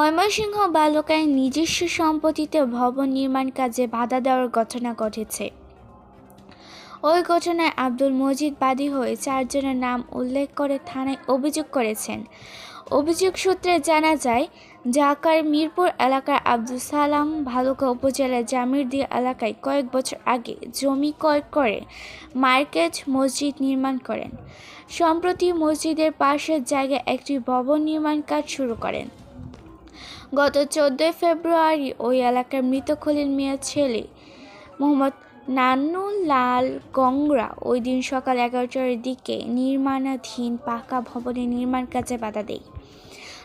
ময়মনসিংহ বালুকায় নিজস্ব সম্পত্তিতে ভবন নির্মাণ কাজে বাধা দেওয়ার ঘটনা ঘটেছে। ওই ঘটনায় আব্দুল মজিদ বাদী হয়ে চারজনের নাম উল্লেখ করে থানায় অভিযোগ করেছেন। অভিযোগ সূত্রে জানা যায়, ঢাকার মিরপুর এলাকার আব্দুল সালাম ভালুকা উপজেলার জামিরদি এলাকায় কয়েক বছর আগে জমি ক্রয় করে মার্কেট মসজিদ নির্মাণ করেন। সম্প্রতি মসজিদের পাশের জায়গায় একটি ভবন নির্মাণ কাজ শুরু করেন। গত চোদ্দোই ফেব্রুয়ারি ওই এলাকার মৃত খলিল মিয়ার ছেলে মোহাম্মদ নান্নু লাল গংরা ওই দিন সকাল এগারোটার দিকে নির্মাণাধীন পাকা ভবনের নির্মাণ কাজে বাধা দেয়।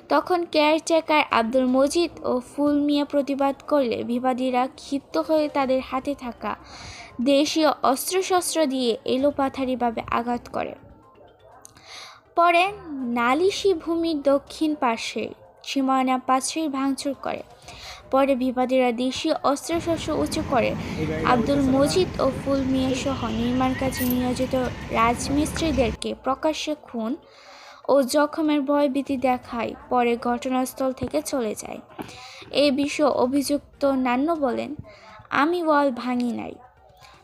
তখন কেয়ারটেকার আব্দুল মজিদ ও ফুল মিয়া প্রতিবাদ করলে বিবাদীরা ক্ষিপ্ত হয়ে তাদের হাতে থাকা দেশীয় অস্ত্রশস্ত্র দিয়ে এলোপাথারিভাবে আঘাত করে। পরে নালিশি ভূমির দক্ষিণ পাশে সীমানা পাঁচই ভাঙচুর করে। পরে বিবাদীরা দেশীয় অস্ত্রশস্ত্র উঁচু করে। আব্দুল মজিদ ও ফুল মিয়া সহ নির্মাণ কাজে নিয়োজিত রাজমিস্ত্রিদেরকে প্রকাশ্যে খুন ও জখমের ভয়ভীতি দেখায়, পরে ঘটনাস্থল থেকে চলে যায়। এই বিষয়ে অভিযুক্ত নান্য বলেন, আমি ওয়াল ভাঙি নাই।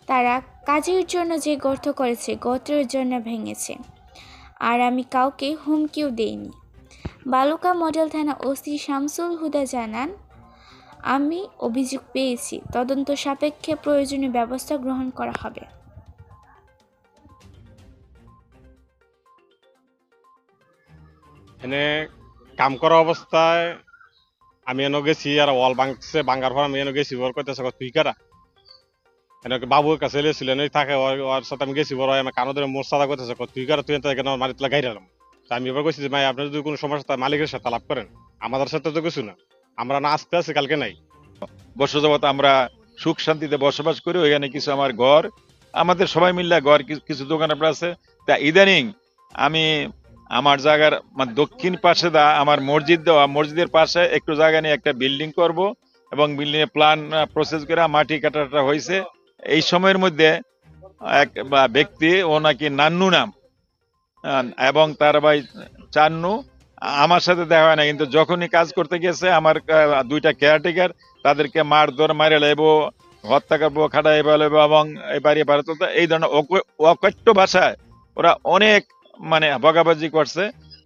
তারা কাজের জন্য যে গর্ত করেছে গর্তের জন্য ভেঙেছে। আর আমি কাউকে হুমকিও দেইনি। বালুকা মডেল থানা ওসি শামসুল হুদা জানান, আমি অভিযোগ পেয়েছি। তদন্ত সাপেক্ষে প্রয়োজনীয় ব্যবস্থা গ্রহণ করা হবে। এনে কাম করা অবস্থায় আমি এনে গেছি আর ওয়াল ভাঙছে, ভাঙার পর আমি এনে গেছি ওর কইতেছে কত তুই কারা? এনে বাবুর কাছে এলেছিলেন ওই থাকে ওর সাথে আমি গেছি, বড় আমি কানো ধরে মোর সাদা করতেছে কত তুই কারা? তুই এত কেন মারি গাইরালাম আমি এবার কইছি যে, ভাই আপনি যদি কোনো সমস্যা মালিকের সাথে আলাপ করেন। আমাদের সাথে তো কিছু না। আমরা না আসতে আছি কালকে নাই। বর্ষ আমরা সুখ শান্তিতে বসবাস করি, ওইখানে কিছু আমার ঘর। আমাদের সবাই মিললে ঘর কিছু- দোকান আপনার আছে? তা ইদানিং আমি আমার জায়গার মানে দক্ষিণ পাশে দা, আমার মসজিদ দেওয়া, মসজিদের পাশে একটু জায়গা নিয়ে একটা বিল্ডিং করব এবং বিল্ডিং এর প্ল্যান প্রসেস করে মাটি কাটাটা হয়েছে। এই সময়ের মধ্যে এক ব্যক্তি, ও নাকি নান্নু নাম এবং তার ভাই চান্নু, আমার সাথে দেখা হয় না, কিন্তু যখনই কাজ করতে গেছে, আমার দুইটা কেয়ারটেকার তাদেরকে মারধর, মারে লেবো হত্যা করব খাটাই ফেলব এবং এবারে এবারে তো এই ধরনের অক- অকথ্য ভাষায় ওরা অনেক মানে বগাবাজি করছে।